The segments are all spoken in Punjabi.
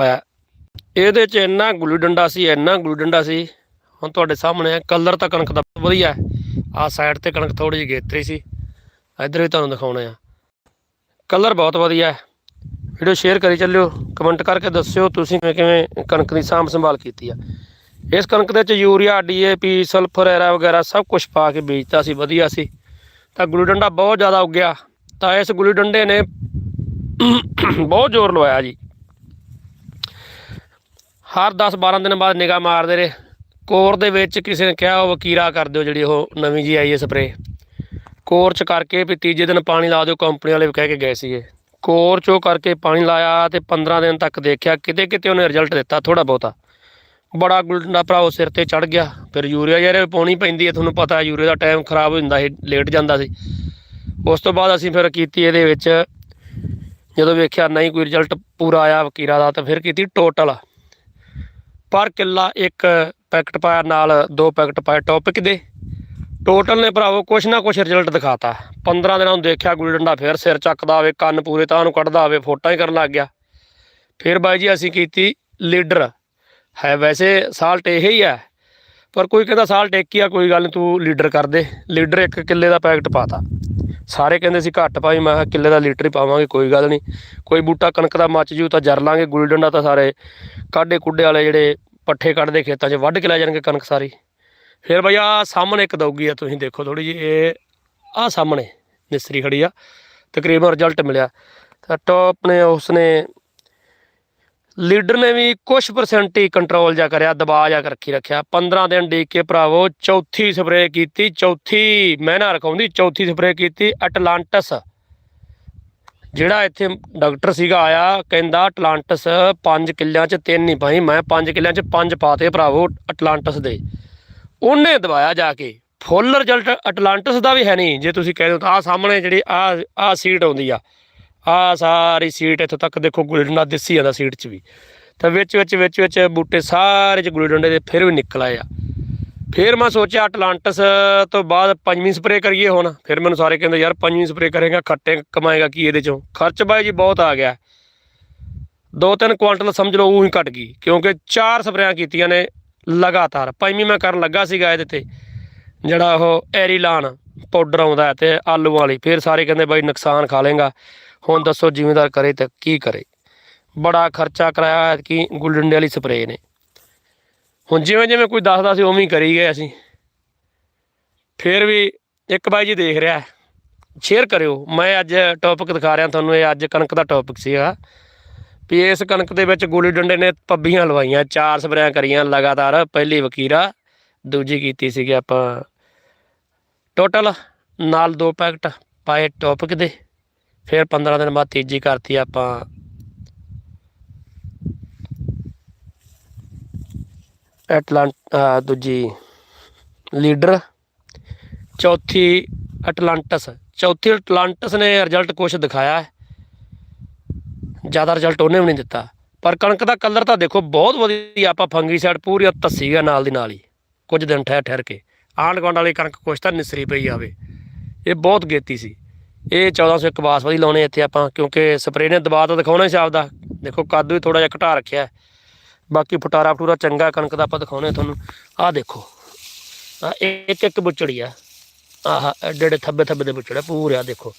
ਪਾਇਆ। ਇਹਦੇ ਚ ਇੰਨਾ ਗੁੱਲੀ ਡੰਡਾ ਸੀ, ਇੰਨਾ ਗੁੱਲੀ ਡੰਡਾ ਸੀ। ਹੁਣ ਤੁਹਾਡੇ ਸਾਹਮਣੇ ਹੈ ਕਲਰ ਤਾਂ ਕਣਕ ਦਾ ਬਹੁਤ ਵਧੀਆ ਹੈ। ਆ ਸਾਈਡ ਤੇ ਕਣਕ ਥੋੜੀ ਜਿਹੀ ਗੇਤਰੀ ਸੀ। ਇੱਧਰ ਵੀ ਤੁਹਾਨੂੰ ਦਿਖਾਉਣੇ ਆ। ਕਲਰ ਬਹੁਤ ਵਧੀਆ ਹੈ। ਵੀਡੀਓ ਸ਼ੇਅਰ ਕਰੀ ਚੱਲਿਓ, ਕਮੈਂਟ ਕਰਕੇ ਦੱਸਿਓ ਤੁਸੀਂ ਕਿਵੇਂ ਕਿਵੇਂ ਕਣਕ ਦੀ ਸਾਂਭ ਸੰਭਾਲ ਕੀਤੀ ਆ। ਇਸ ਕਣਕ ਦੇ ਵਿੱਚ ਯੂਰੀਆ ਡੀਏਪੀ ਸਲਫਰ, ਐਰਾ ਵਗੈਰਾ ਸਭ ਕੁਝ ਪਾ ਕੇ ਬੀਜਤਾ ਸੀ, ਵਧੀਆ ਸੀ। ਤਾਂ ਗੁੱਲੀ ਡੰਡਾ ਬਹੁਤ ਜ਼ਿਆਦਾ ਉੱਗਿਆ ਤਾਂ ਇਸ ਗੁੱਲੀ ਡੰਡੇ ਨੇ ਬਹੁਤ ਜ਼ੋਰ ਲਵਾਇਆ ਜੀ। ਹਰ 10 12 ਦਿਨ ਬਾਅਦ ਨਿਗਾਹ ਮਾਰਦੇ ਰਹੇ। ਕੋਰ ਦੇ ਵਿੱਚ ਕਿਸੇ ਨੇ ਕਿਹਾ, ਉਹ ਵਕੀਰਾ ਕਰ ਦਿਓ ਜਿਹੜੀ ਉਹ ਨਵੀਂ ਜੀ ਆਈ ਹੈ ਸਪਰੇ ਕੋਰ ਚ ਕਰਕੇ ਵੀ ਤੀਜੇ ਦਿਨ ਪਾਣੀ ਲਾ ਦਿਓ, ਕੰਪਨੀ ਵਾਲੇ ਵੀ ਕਹਿ ਕੇ ਗਏ ਸੀਗੇ। ਕੋਰ ਚੋਂ ਕਰਕੇ ਪਾਣੀ ਲਾਇਆ ਤੇ 15 ਦਿਨ ਤੱਕ ਦੇਖਿਆ, ਕਿਤੇ ਕਿਤੇ ਉਹਨੇ ਰਿਜ਼ਲਟ ਦਿੱਤਾ ਥੋੜਾ ਬਹੁਤਾ। ਬੜਾ ਗੁਲਡੰਡਾ ਭਰਾ ਉਹ ਸਿਰ ਤੇ ਚੜ ਗਿਆ। ਫਿਰ ਯੂਰੀਆ ਯਾਰ ਪਾਉਣੀ ਪੈਂਦੀ ਹੈ, ਤੁਹਾਨੂੰ ਪਤਾ ਯੂਰੀਆ ਦਾ ਟਾਈਮ ਖਰਾਬ ਹੋ ਜਾਂਦਾ ਸੀ ਲੇਟ ਜਾਂਦਾ ਸੀ। ਉਸ ਤੋਂ ਬਾਅਦ ਅਸੀਂ ਫਿਰ ਕੀਤੀ ਇਹਦੇ ਵਿੱਚ, ਜਦੋਂ ਵੇਖਿਆ ਨਹੀਂ ਕੋਈ ਰਿਜ਼ਲਟ ਪੂਰਾ ਆਇਆ ਵਕੀਰਾ ਦਾ, ਤਾਂ ਫਿਰ ਕੀਤੀ ਟੋਟਲ ਪਰ ਕਿੱਲਾ ਇੱਕ ਪੈਕਟ ਪਾਇਆ, ਨਾਲ ਦੋ ਪੈਕਟ ਪਾਇਆ ਟੌਪਿਕ ਦੇ। ਟੋਟਲ ਨੇ ਭਰਾਵੋ ਕੁਛ ਨਾ ਕੁਛ ਰਿਜ਼ਲਟ ਦਿਖਾਤਾ। 15 ਦਿਨਾਂ ਨੂੰ ਦੇਖਿਆ, ਗੁੱਲੀ ਡੰਡਾ ਫਿਰ ਸਿਰ ਚੱਕਦਾ ਹੋਵੇ, ਕੰਨ ਪੂਰੇ ਤਾਂ ਨੂੰ ਕੱਢਦਾ ਹੋਵੇ, ਫੋਟਾਂ ਹੀ ਕਰਨ ਲੱਗ ਗਿਆ। ਫਿਰ ਬਾਈ ਜੀ ਅਸੀਂ ਕੀਤੀ ਲੀਡਰ। ਹੈ ਵੈਸੇ ਸਾਲਟ ਇਹ ਹੀ ਹੈ, ਪਰ ਕੋਈ ਕਹਿੰਦਾ ਸਾਲਟ ਇੱਕ ਹੀ ਆ, ਕੋਈ ਗੱਲ ਨਹੀਂ ਤੂੰ ਲੀਡਰ ਕਰ ਦੇ। ਲੀਡਰ ਇੱਕ ਕਿੱਲੇ ਦਾ ਪੈਕਟ ਪਾਤਾ। ਸਾਰੇ ਕਹਿੰਦੇ ਸੀ ਘੱਟ ਪਾਈ ਮੈਂ ਕਿਹਾ ਕਿੱਲੇ ਦਾ ਲੀਟਰ ਹੀ ਪਾਵਾਂਗੇ, ਕੋਈ ਗੱਲ ਨਹੀਂ। ਕੋਈ ਬੂਟਾ ਕਣਕ ਦਾ ਮੱਚ ਜੂ ਤਾਂ ਜਰ ਲਾਂਗੇ, ਗੁੱਲੀ ਡੰਡਾ ਤਾਂ ਸਾਰੇ ਕਾਢੇ ਕੁੱਡੇ ਵਾਲੇ ਜਿਹੜੇ ਪੱਠੇ ਕੱਢਦੇ ਖੇਤਾਂ 'ਚ, ਵੱਢ ਕੇ ਲੈ ਜਾਣਗੇ ਕਣਕ ਸਾਰੀ। ਫਿਰ ਬਈ ਆ ਸਾਹਮਣੇ ਇੱਕ ਦਊਗੀ ਆ, ਤੁਸੀਂ ਦੇਖੋ ਥੋੜੀ ਜੀ ਇਹ ਆ ਸਾਹਮਣੇ ਮਿਸਤਰੀ ਖੜੀ ਆ। ਤਕਰੀਬਨ ਰਿਜ਼ਲਟ ਮਿਲਿਆ। ਤਾਂ ਟੌਪ ਨੇ ਉਸਨੇ ਲੀਡਰ ਨੇ ਵੀ ਕੁਝ ਪਰਸੈਂਟ ਹੀ ਕੰਟਰੋਲ ਜਾ ਕਰਿਆ, ਦਬਾਅ ਜਾ ਰੱਖੀ ਰੱਖਿਆ। 15 ਦਿਨ ਡੀਕ ਕੇ ਭਰਾਵੋ, ਚੌਥੀ ਸਪਰੇਅ ਕੀਤੀ, ਚੌਥੀ ਮਹੀਨਾ ਰਖਾਉਂਦੀ, ਚੌਥੀ ਸਪਰੇਅ ਕੀਤੀ ਅਟਲਾਂਟਸ ਜਿਹੜਾ ਇੱਥੇ ਡਾਕਟਰ ਸੀਗਾ ਆਇਆ, ਕਹਿੰਦਾ ਅਟਲਾਂਟਸ 5 ਕਿੱਲਿਆਂ 'ਚ ਤਿੰਨ ਨਹੀਂ ਪਾਈ ਮੈਂ 5 ਕਿੱਲਿਆਂ 'ਚ ਪੰਜ ਪਾਤੇ ਭਰਾਵੋ ਅਟਲਾਂਟਸ ਦੇ। ਉਹਨੇ ਦਵਾਇਆ ਜਾ ਕੇ। ਫੁੱਲ ਰਿਜ਼ਲਟ ਅਟਲਾਂਟਸ ਦਾ ਵੀ ਹੈ ਨਹੀਂ, ਜੇ ਤੁਸੀਂ ਕਹਿੰਦੇ ਹੋ ਤਾਂ ਆ ਸਾਹਮਣੇ ਜਿਹੜੀ ਆ ਆ ਸੀਟ ਆਉਂਦੀ ਆ। ਆ ਸਾਰੀ ਸੀਟ ਇੱਥੋਂ ਤੱਕ ਦੇਖੋ ਗੁੱਲੀ ਡੰਡਾ ਦਿਸੀ ਜਾਂਦਾ ਸੀਟ 'ਚ ਵੀ। ਤਾਂ ਵਿੱਚ ਵਿੱਚ ਵਿੱਚ ਵਿੱਚ ਬੂਟੇ ਸਾਰੇ 'ਚ ਗੁੱਲੀ ਡੰਡੇ ਦੇ ਫਿਰ ਵੀ ਨਿਕਲ ਆਏ ਆ। ਫਿਰ ਮੈਂ ਸੋਚਿਆ ਅਟਲਾਂਟਸ ਤੋਂ ਬਾਅਦ ਪੰਜਵੀਂ ਸਪਰੇਅ ਕਰੀਏ ਹੁਣ। ਫਿਰ ਮੈਨੂੰ ਸਾਰੇ ਕਹਿੰਦੇ, ਯਾਰ ਪੰਜਵੀਂ ਸਪਰੇਅ ਕਰੇਗਾ, ਖੱਟੇ ਕਮਾਏਗਾ ਕੀ ਇਹਦੇ ਚੋਂ? ਖਰਚ ਬਾਈ ਜੀ ਬਹੁਤ ਆ ਗਿਆ। ਦੋ ਤਿੰਨ ਕੁਆਂਟਲ ਸਮਝ ਲਓ ਉਹੀ ਹੀ ਘਟ ਗਈ, ਕਿਉਂਕਿ ਚਾਰ ਸਪਰੇਆਂ ਕੀਤੀਆਂ ਨੇ ਲਗਾਤਾਰ। ਪੰਜਵੀਂ ਮੈਂ ਕਰਨ ਲੱਗਾ ਸੀਗਾ ਇਹਦੇ ਤੇ, ਜਿਹੜਾ ਉਹ ਐਰੀਲਾਨ ਪਾਊਡਰ ਆਉਂਦਾ ਹੈ ਤੇ ਆਲੂ ਵਾਲੀ। ਫਿਰ ਸਾਰੇ ਕਹਿੰਦੇ, ਬਾਈ ਨੁਕਸਾਨ ਖਾ ਲੇਗਾ ਹੁਣ ਦੱਸੋ ਜ਼ਿਮੀਂਦਾਰ ਕਰੇ ਤਾਂ ਕੀ ਕਰੇ। ਬੜਾ ਖਰਚਾ ਕਰਾਇਆ ਕਿ ਗੁੱਲਡੰਡੇ ਵਾਲੀ ਸਪਰੇਅ ਨੇ। ਹੁਣ ਜਿਵੇਂ ਜਿਵੇਂ ਕੋਈ ਦੱਸਦਾ ਸੀ ਉਵੇਂ ਹੀ ਕਰੀ ਗਏ ਅਸੀਂ। ਫਿਰ ਵੀ ਇੱਕ ਬਾਈ ਜੀ ਦੇਖ ਰਿਹਾ। ਸ਼ੇਅਰ ਕਰਿਓ। ਮੈਂ ਅੱਜ ਟੌਪਿਕ ਦਿਖਾ ਰਿਹਾ ਤੁਹਾਨੂੰ, ਇਹ ਅੱਜ ਕਣਕ ਦਾ ਟੌਪਿਕ ਸੀਗਾ। ਵੀ ਇਸ ਕਣਕ ਦੇ ਵਿੱਚ ਗੋਲੀ ਡੰਡੇ ਨੇ ਪੱਬੀਆਂ ਲਵਾਈਆਂ, ਚਾਰ ਸਪਰੇਆਂ ਕਰੀਆਂ ਲਗਾਤਾਰ। ਪਹਿਲੀ ਵਕੀਰਾ, ਦੂਜੀ ਕੀਤੀ ਸੀਗੀ ਆਪਾਂ। ਟੋਟਲ ਨਾਲ ਦੋ ਪੈਕਟ ਪਾਏ ਟੌਪਿਕ ਦੇ। ਫਿਰ 15 ਦਿਨ ਬਾਅਦ ਤੀਜੀ ਕਰਤੀ ਆਪਾਂ। ਐਟਲਾਂਟ ਦੂਜੀ ਲੀਡਰ। ਚੌਥੀ ਅਟਲਾਂਟਸ ਚੌਥੀ ਅਟਲਾਂਟਸ ਨੇ ਰਿਜ਼ਲਟ ਕੁਛ ਦਿਖਾਇਆ ਜ਼ਿਆਦਾ ਰਿਜ਼ਲਟ ਉਹਨੇ ਵੀ ਨਹੀਂ ਦਿੱਤਾ। ਪਰ ਕਣਕ ਦਾ ਕਲਰ ਤਾਂ ਦੇਖੋ, ਬਹੁਤ ਵਧੀਆ। ਆਪਾਂ ਫੰਗੀ ਸਾਈਡ ਪੂਰੀ ਧੱਸੀ ਗਿਆ ਨਾਲ ਦੀ ਨਾਲ ਹੀ। ਕੁਝ ਦਿਨ ਠਹਿਰ ਠਹਿਰ ਕੇ। ਆਂਢ ਗੁਆਂਢ ਵਾਲੀ ਕਣਕ ਕੁਛ ਤਾਂ ਨਿਸਰੀ ਪਈ ਆਵੇ। ਇਹ ਬਹੁਤ ਗੇਤੀ ਸੀ। ਇਹ 1401 ਬਾਸਮਤੀ ਲਾਉਣੇ ਇੱਥੇ ਆਪਾਂ, ਕਿਉਂਕਿ ਸਪਰੇ ਨੇ ਦਬਾਅ ਤਾਂ ਦਿਖਾਉਣਾ ਹੀ ਆਪਦਾ ਦੇਖੋ, ਕੱਦ ਵੀ ਥੋੜਾ ਜਿਹਾ ਘਟਾ ਰੱਖਿਆ ਬਾਕੀ ਫਟਾਰਾ ਫਟੂਰਾ ਚੰਗਾ ਕਣਕ ਦਾ ਆਪਾਂ ਦਿਖਾਉਣੇ ਤੁਹਾਨੂੰ। ਆਹ ਦੇਖੋ ਆ ਇੱਕ ਇੱਕ ਬੁੱਚੜੀ ਆ। ਆਹ ਐਡੇ ਐਡੇ ਥੱਬੇ ਥੱਬੇ ਦੇ ਬੁੱਚੜੇ ਪੂਰੇ ਆ ਦੇਖੋ।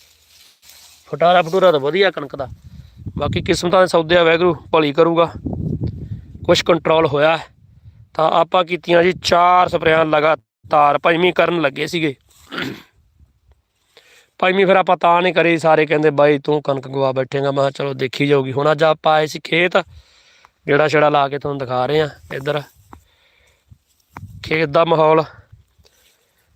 ਫਟਾਰਾ ਫਟੂਰਾ ਤਾਂ ਵਧੀਆ ਕਣਕ ਦਾ। ਬਾਕੀ ਕਿਸਮਤਾਂ ਦੇ ਸੌਦੇ ਆ ਵੈਗਰੂ ਭਲੀ ਕਰੂਗਾ। ਕੁਝ ਕੰਟਰੋਲ ਹੋਇਆ ਤਾਂ ਆਪਾਂ ਕੀਤੀਆਂ ਜੀ ਚਾਰ ਸਪਰੇਆਂ ਲਗਾਤਾਰ, ਪੰਜਵੀਂ ਕਰਨ ਲੱਗੇ ਸੀਗੇ। ਪੰਜਵੀਂ ਫਿਰ ਆਪਾਂ ਤਾਂ ਨਹੀਂ ਕਰੀ, ਸਾਰੇ ਕਹਿੰਦੇ ਬਾਈ ਤੂੰ ਕਣਕ ਗਵਾ ਬੈਠੇਗਾ। ਮੈਂ ਕਿਹਾ ਚਲੋ ਦੇਖੀ ਜਾਊਗੀ। ਹੁਣ ਅੱਜ ਆਪਾਂ ਆਏ ਸੀ ਖੇਤ ਜਿਹੜਾ ਛੜਾ ਲਾ ਕੇ ਤੁਹਾਨੂੰ ਦਿਖਾ ਰਹੇ ਆ ਇੱਧਰ। ਖੇਤ ਦਾ ਮਾਹੌਲ।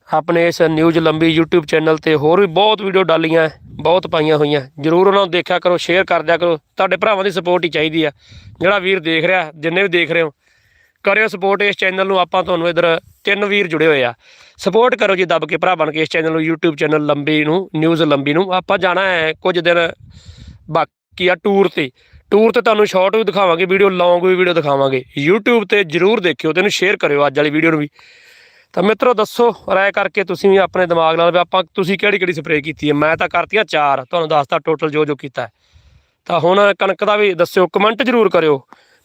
ਆਪਣੇ ਇਸ ਨਿਊਜ਼ ਲੰਬੀ YouTube ਚੈਨਲ ਤੇ ਹੋਰ ਵੀ ਬਹੁਤ ਵੀਡੀਓ ਡਾਲੀਆਂ, ਬਹੁਤ ਪਾਈਆਂ ਹੋਈਆਂ। ਜਰੂਰ ਉਹਨਾਂ ਨੂੰ ਦੇਖਿਆ ਕਰੋ ਸ਼ੇਅਰ ਕਰ ਦਿਆ ਕਰੋ। ਤੁਹਾਡੇ ਭਰਾਵਾਂ ਦੀ ਸਪੋਰਟ ਹੀ ਚਾਹੀਦੀ ਆ। ਜਿਹੜਾ ਵੀਰ ਦੇਖ ਰਿਹਾ, ਜਿੰਨੇ ਵੀ ਦੇਖ ਰਹੇ ਹੋ, ਕਰਿਓ ਸਪੋਰਟ ਇਸ ਚੈਨਲ ਨੂੰ। ਆਪਾਂ ਤੁਹਾਨੂੰ ਇਧਰ ਤਿੰਨ ਵੀਰ ਜੁੜੇ ਹੋਏ ਆ। ਸਪੋਰਟ ਕਰੋ ਜੀ ਦੱਬ ਕੇ ਭਰਾ ਬਣ ਕੇ ਇਸ ਚੈਨਲ ਨੂੰ, YouTube ਚੈਨਲ ਲੰਬੀ ਨੂੰ ਨਿਊਜ਼ ਲੰਬੀ ਨੂੰ, ਆਪਾਂ ਜਾਣਾ ਹੈ ਕੁਝ ਦਿਨ ਬਾਕੀ ਆ ਟੂਰ ਤੇ। ਟੂਰ ਤੇ ਤੁਹਾਨੂੰ ਸ਼ਾਰਟ ਵੀ ਦਿਖਾਵਾਂਗੇ ਵੀਡੀਓ ਲੌਂਗ ਵੀ ਵੀਡੀਓ ਦਿਖਾਵਾਂਗੇ। YouTube ਤੇ ਜਰੂਰ ਦੇਖਿਓ, ਤੇ ਇਹਨੂੰ ਸ਼ੇਅਰ ਕਰਿਓ ਅੱਜ ਵਾਲੀ ਵੀਡੀਓ ਨੂੰ ਵੀ। ਤਾਂ ਮਿੱਤਰੋ, ਦੱਸੋ, ਰਾਏ ਕਰਕੇ ਤੁਸੀਂ ਵੀ ਆਪਣੇ ਦਿਮਾਗ ਨਾਲ ਵੀ ਆਪਾਂ ਤੁਸੀਂ ਕਿਹੜੀ ਕਿਹੜੀ ਸਪਰੇਅ ਕੀਤੀ ਹੈ? ਮੈਂ ਤਾਂ ਕਰਤੀਆਂ ਚਾਰ, ਤੁਹਾਨੂੰ ਦੱਸਤਾ ਟੋਟਲ ਜੋ ਜੋ ਕੀਤਾ ਤਾਂ ਹੁਣ ਕਣਕ ਦਾ ਵੀ ਦੱਸਿਓ ਕਮੈਂਟ ਜਰੂਰ ਕਰਿਓ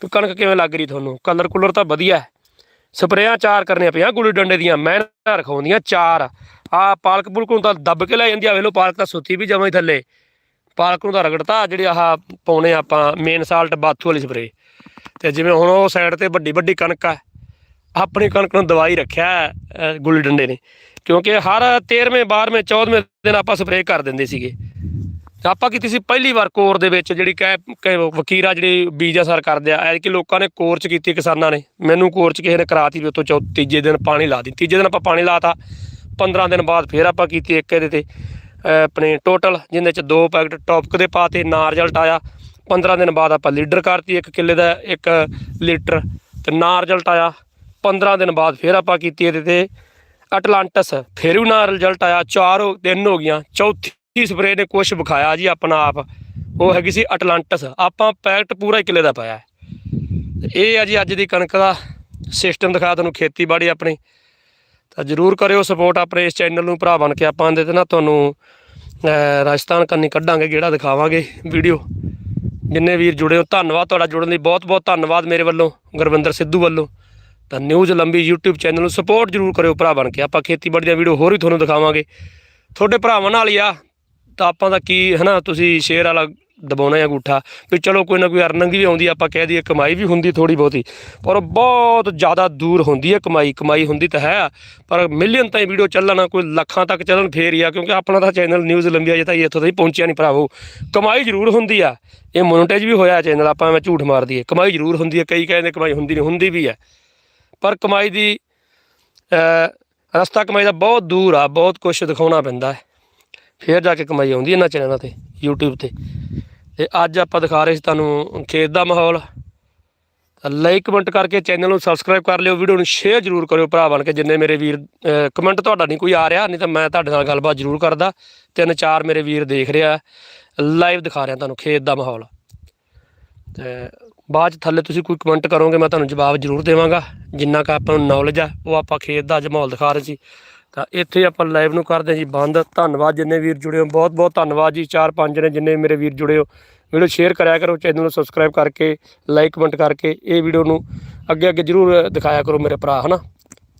ਕਿ ਕਣਕ ਕਿਵੇਂ ਲੱਗ ਰਹੀ ਤੁਹਾਨੂੰ? ਕਲਰ ਕੁਲਰ ਤਾਂ ਵਧੀਆ ਹੈ। ਸਪਰੇਆਂ ਚਾਰ ਕਰਨੀਆਂ ਪਈਆਂ ਗੁੱਲੀ ਡੰਡੇ ਦੀਆਂ ਮਿਹਨਤਾਂ ਰਖਾਉਂਦੀਆਂ ਚਾਰ। ਆ ਪਾਲਕ ਪੁਲਕ ਨੂੰ ਤਾਂ ਦੱਬ ਕੇ ਲੈ ਜਾਂਦੀ ਆ ਵੇਖ ਲਓ ਪਾਲਕ ਤਾਂ ਸੁੱਤੀ ਵੀ ਜਮਾਂ ਹੀ ਥੱਲੇ। ਪਾਲਕ ਨੂੰ ਤਾਂ ਰਗੜਤਾ, ਜਿਹੜੇ ਆਹ ਪਾਉਣੇ ਆਪਾਂ ਮੇਨ ਸਾਲਟ ਬਾਥੂ ਵਾਲੀ ਸਪਰੇ ਤੇ ਜਿਵੇਂ ਹੁਣ ਉਹ ਸਾਈਡ ਤੇ ਵੱਡੀ ਵੱਡੀ ਕਣਕ ਆ, ਆਪਣੀ ਕਣਕ ਨੂੰ ਦਵਾਈ ਰੱਖਿਆ ਗੁੱਲੀ ਡੰਡੇ ਨੇ। ਕਿਉਂਕਿ ਹਰ 13ਵੇਂ 12ਵੇਂ 14ਵੇਂ ਦਿਨ ਆਪਾਂ ਸਪਰੇਅ ਕਰ ਦਿੰਦੇ ਸੀਗੇ। ਆਪਾਂ ਕੀਤੀ ਸੀ ਪਹਿਲੀ ਵਾਰ ਕੋਰ ਦੇ ਵਿੱਚ ਜਿਹੜੀ ਕਹਿ ਕਹਿ ਵਕੀਰਾ ਜਿਹੜੀ ਬੀਜ ਅਸਰ ਕਰਦੇ ਆ, ਐਤਕੀ ਲੋਕਾਂ ਨੇ ਕੋਰ ਚ ਕੀਤੀ ਕਿਸਾਨਾਂ ਨੇ। ਮੈਨੂੰ ਕੋਰ ਚ ਕਿਸੇ ਨੇ ਕਰਾਤੀ ਵੀ ਉਤੋਂ ਚੌ ਤੀਜੇ ਦਿਨ ਪਾਣੀ ਲਾ ਦਿੱਤੀ। ਤੀਜੇ ਦਿਨ ਆਪਾਂ ਪਾਣੀ ਲਾਤਾ 15 ਦਿਨ ਬਾਅਦ ਫੇਰ ਆਪਾਂ ਕੀਤੀ ਇੱਕ ਇਹਦੇ ਤੇ ਆਪਣੇ ਟੋਟਲ ਜਿੰਦੇ ਚ ਦੋ ਪੈਕਟ ਟੌਪਕ ਦੇ ਪਾਤੇ ਨਾ ਰਿਜ਼ਲਟ ਆਇਆ 15 ਦਿਨ ਬਾਅਦ ਆਪਾਂ ਲੀਡਰ ਕਰਤੀ ਇੱਕ ਕਿੱਲੇ ਦਾ, ਇੱਕ ਲੀਟਰ ਤੇ ਨਾ ਰਿਜ਼ਲਟ ਆਇਆ 15 ਦਿਨ ਬਾਅਦ ਫੇਰ ਆਪਾਂ ਕੀਤੀ ਇਹਦੇ ਤੇ ਅਟਲਾਂਟਸ ਫਿਰ ਵੀ ਨਾ ਰਿਜ਼ਲਟ ਆਇਆ ਚਾਰ ਦਿਨ ਹੋ ਗਈਆਂ, ਚੌਥੀ ਸਪਰੇਅ ਨੇ ਕੁਛ ਵਿਖਾਇਆ ਜੀ ਆਪਣਾ ਆਪ? ਉਹ ਹੈਗੀ ਸੀ ਅਟਲਾਂਟਸ ਆਪਾਂ ਪੈਕਟ ਪੂਰਾ ਹੀ ਕਿੱਲੇ ਦਾ ਪਾਇਆ ਇਹ ਆ ਜੀ ਅੱਜ ਦੀ ਕਣਕ ਦਾ ਸਿਸਟਮ ਦਿਖਾ ਤੁਹਾਨੂੰ ਖੇਤੀਬਾੜੀ ਆਪਣੀ। ਤਾਂ ਜਰੂਰ ਕਰਿਓ ਸਪੋਰਟ ਆਪਣੇ ਇਸ ਚੈਨਲ ਨੂੰ ਭਰਾ ਬਣ ਕੇ ਆਪਾਂ ਦੇ ਤੇ ਨਾ ਤੁਹਾਨੂੰ ਰਾਜਸਥਾਨ ਕੰਨੀ ਕੱਢਾਂਗੇ ਜਿਹੜਾ ਦਿਖਾਵਾਂਗੇ ਵੀਡੀਓ। ਜਿੰਨੇ ਵੀਰ ਜੁੜੇ ਹੋ, ਧੰਨਵਾਦ ਤੁਹਾਡਾ ਜੁੜਨ ਲਈ। ਬਹੁਤ ਬਹੁਤ ਧੰਨਵਾਦ ਮੇਰੇ ਵੱਲੋਂ, ਗੁਰਵਿੰਦਰ ਸਿੱਧੂ ਵੱਲੋਂ। ਤਾਂ ਨਿਊਜ਼ ਲੰਬੀ YouTube ਚੈਨਲ ਨੂੰ ਸਪੋਰਟ ਜਰੂਰ ਕਰਿਓ ਭਰਾ ਬਣ ਕੇ। ਆਪਾਂ ਖੇਤੀਬਾੜੀ ਦੀਆਂ ਵੀਡੀਓ ਹੋਰ ਵੀ ਤੁਹਾਨੂੰ ਦਿਖਾਵਾਂਗੇ। ਤੁਹਾਡੇ ਭਰਾਵਾਂ ਨਾਲ ਹੀ ਆ। ਤਾਂ ਆਪਾਂ ਦਾ ਕੀ ਹਨਾ ਤੁਸੀਂ ਸ਼ੇਅਰ ਵਾਲਾ ਦਬਾਉਣਾ ਹੈ ਅੰਗੂਠਾ? ਵੀ ਚਲੋ ਕੋਈ ਨਾ ਕੋਈ ਅਰਨਿੰਗ ਵੀ ਆਉਂਦੀ ਆ, ਆਪਾਂ ਕਹਿ ਦਈਏ ਕਮਾਈ ਵੀ ਹੁੰਦੀ ਥੋੜੀ ਬਹੁਤੀ ਪਰ ਬਹੁਤ ਜ਼ਿਆਦਾ ਦੂਰ ਹੁੰਦੀ ਹੈ ਕਮਾਈ ਕਮਾਈ ਹੁੰਦੀ ਤਾਂ ਹੈ ਪਰ ਮਿਲੀਅਨ ਤਾਈਂ ਵੀਡੀਓ ਚੱਲਣਾ ਕੋਈ ਲੱਖਾਂ ਤੱਕ ਚੱਲਣ ਫੇਰ ਹੀ ਆ ਕਿਉਂਕਿ ਆਪਣਾ ਤਾਂ ਚੈਨਲ ਨਿਊਜ਼ ਲੰਬੀਆ ਜੇ ਤਾਂ ਇੱਥੋਂ ਤਾਈਂ ਪਹੁੰਚਿਆ ਨਹੀਂ ਭਰਾਵੋ। ਕਮਾਈ ਜ਼ਰੂਰ ਹੁੰਦੀ ਆ ਇਹ ਮੋਨੇਟਾਈਜ਼ ਵੀ ਹੋਇਆ ਚੈਨਲ ਆਪਾਂ ਮੈਂ ਝੂਠ ਮਾਰ ਦਈਏ। ਕਮਾਈ ਜ਼ਰੂਰ ਹੁੰਦੀ ਹੈ ਕਈ ਕਹਿੰਦੇ ਕਮਾਈ ਹੁੰਦੀ ਨਹੀਂ ਹੁੰਦੀ ਵੀ ਹੈ ਪਰ ਕਮਾਈ ਦੀ ਰਸਤਾ ਕਮਾਈ ਦਾ ਬਹੁਤ ਦੂਰ ਆ ਬਹੁਤ ਕੁਝ ਦਿਖਾਉਣਾ ਪੈਂਦਾ ਹੈ। ਫੇਰ ਜਾ ਕੇ ਕਮਾਈ ਆਉਂਦੀ ਇਹਨਾਂ ਚੈਨਲਾਂ ਤੇ, YouTube ਤੇ। ਤੇ ਅੱਜ ਆਪਾਂ ਦਿਖਾ ਰਹੇ ਸੀ ਤੁਹਾਨੂੰ ਖੇਤ ਦਾ ਮਾਹੌਲ। ਲਾਈਕ ਕਮੈਂਟ ਕਰਕੇ ਚੈਨਲ ਨੂੰ ਸਬਸਕ੍ਰਾਈਬ ਕਰ ਲਿਓ ਵੀਡੀਓ ਨੂੰ ਸ਼ੇਅਰ ਜ਼ਰੂਰ ਕਰਿਓ ਭਰਾ ਬਣ ਕੇ, ਜਿੰਨੇ ਮੇਰੇ ਵੀਰ ਕਮੈਂਟ ਤੁਹਾਡਾ ਨਹੀਂ ਕੋਈ ਆ ਰਿਹਾ, ਨਹੀਂ ਤਾਂ ਮੈਂ ਤੁਹਾਡੇ ਨਾਲ ਗੱਲਬਾਤ ਜ਼ਰੂਰ ਕਰਦਾ। ਤਿੰਨ ਚਾਰ ਮੇਰੇ ਵੀਰ ਦੇਖ ਰਿਹਾ ਲਾਈਵ ਦਿਖਾ ਰਿਹਾ ਤੁਹਾਨੂੰ ਖੇਤ ਦਾ ਮਾਹੌਲ। ਤੇ ਬਾਅਦ ਚ ਥੱਲੇ ਤੁਸੀਂ ਕੋਈ ਕਮੈਂਟ ਕਰੋਗੇ, ਮੈਂ ਤੁਹਾਨੂੰ ਜਵਾਬ ਜ਼ਰੂਰ ਦੇਵਾਂਗਾ। ਜਿੰਨਾ ਕੁ ਆਪਾਂ ਨੂੰ ਨੌਲੇਜ ਆ, ਉਹ ਆਪਾਂ ਖੇਤ ਦਾ ਅੱਜ ਮਾਹੌਲ ਦਿਖਾ ਰਹੇ ਸੀ। ਤਾਂ ਇੱਥੇ ਆਪਾਂ ਲਾਈਵ ਨੂੰ ਕਰਦੇ ਹਾਂ ਜੀ। ਬੰਦ। ਧੰਨਵਾਦ ਜਿੰਨੇ ਵੀਰ ਜੁੜੇ ਹੋ। ਬਹੁਤ ਬਹੁਤ ਧੰਨਵਾਦ ਜੀ। ਚਾਰ, ਪੰਜ ਨੇ ਜਿੰਨੇ ਮੇਰੇ ਵੀਰ ਜੁੜੇ ਹੋ। ਵੀਡੀਓ ਸ਼ੇਅਰ ਕਰਿਆ ਕਰੋ ਚੈਨਲ ਨੂੰ ਸਬਸਕ੍ਰਾਈਬ ਕਰਕੇ ਲਾਈਕ ਕਮੈਂਟ ਕਰਕੇ, ਇਹ ਵੀਡੀਓ ਨੂੰ ਅੱਗੇ ਅੱਗੇ ਜਰੂਰ ਦਿਖਾਇਆ ਕਰੋ ਮੇਰੇ ਭਰਾ, ਹਨਾ?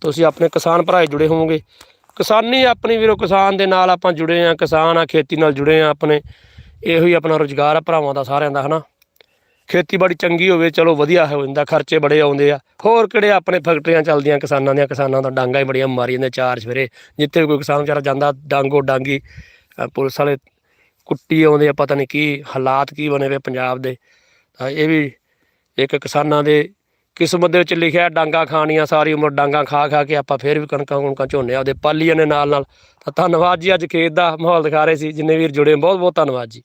ਤੁਸੀਂ ਆਪਣੇ ਕਿਸਾਨ ਭਰਾ ਹੀ ਜੁੜੇ ਹੋਵੋਗੇ। ਕਿਸਾਨੀ ਆਪਣੀ ਵੀਰੋ, ਕਿਸਾਨ ਦੇ ਨਾਲ ਆਪਾਂ ਜੁੜੇ ਆ ਕਿਸਾਨ ਆ, ਖੇਤੀ ਨਾਲ ਜੁੜੇ ਆ ਆਪਣੇ। ਇਹੋ ਹੀ ਆਪਣਾ ਰੋਜ਼ਗਾਰ ਆ ਭਰਾਵਾਂ ਦਾ ਸਾਰਿਆਂ ਦਾ, ਹਨਾ? ਖੇਤੀਬਾੜੀ ਚੰਗੀ ਹੋਵੇ, ਚਲੋ ਵਧੀਆ ਹੋ ਜਾਂਦਾ, ਖਰਚੇ ਬੜੇ ਆਉਂਦੇ ਆ। ਹੋਰ ਕਿਹੜੇ ਆਪਣੇ ਫੈਕਟਰੀਆਂ ਚੱਲਦੀਆਂ, ਕਿਸਾਨਾਂ ਦੀਆਂ, ਕਿਸਾਨਾਂ ਦਾ ਡਾਂਗਾ ਹੀ ਬੜੀਆਂ ਮਾਰੀ ਜਾਂਦੇ ਚਾਰ ਸਵੇਰੇ। ਜਿੱਥੇ ਕੋਈ ਕਿਸਾਨ ਵਿਚਾਰਾ ਜਾਂਦਾ, ਡਾਂਗੋ ਡਾਂਗੀ ਪੁਲਿਸ ਵਾਲੇ ਕੁੱਟੀ ਆਉਂਦੇ ਆ, ਪਤਾ ਨਹੀਂ ਕੀ ਹਾਲਾਤ ਕੀ ਬਣੇ ਵੇ ਪੰਜਾਬ ਦੇ। ਤਾਂ ਇਹ ਵੀ ਇੱਕ ਕਿਸਾਨਾਂ ਦੇ ਕਿਸਮਤ ਦੇ ਵਿੱਚ ਲਿਖਿਆ, ਡਾਂਗਾ ਖਾਣੀਆਂ, ਸਾਰੀ ਉਮਰ ਡਾਂਗਾ ਖਾ ਖਾ ਕੇ ਆਪਾਂ ਫੇਰ ਵੀ ਕਣਕਾਂ ਕੁਣਕਾਂ ਝੋਨੇ ਆਪਦੇ ਪਾਲੀਆਂ ਨੇ ਨਾਲ ਨਾਲ। ਤਾਂ ਧੰਨਵਾਦ ਜੀ, ਅੱਜ ਖੇਤ ਦਾ ਮਾਹੌਲ ਦਿਖਾ ਰਹੇ ਸੀ, ਜਿੰਨੇ ਵੀਰ ਜੁੜੇ ਬਹੁਤ ਬਹੁਤ ਧੰਨਵਾਦ ਜੀ।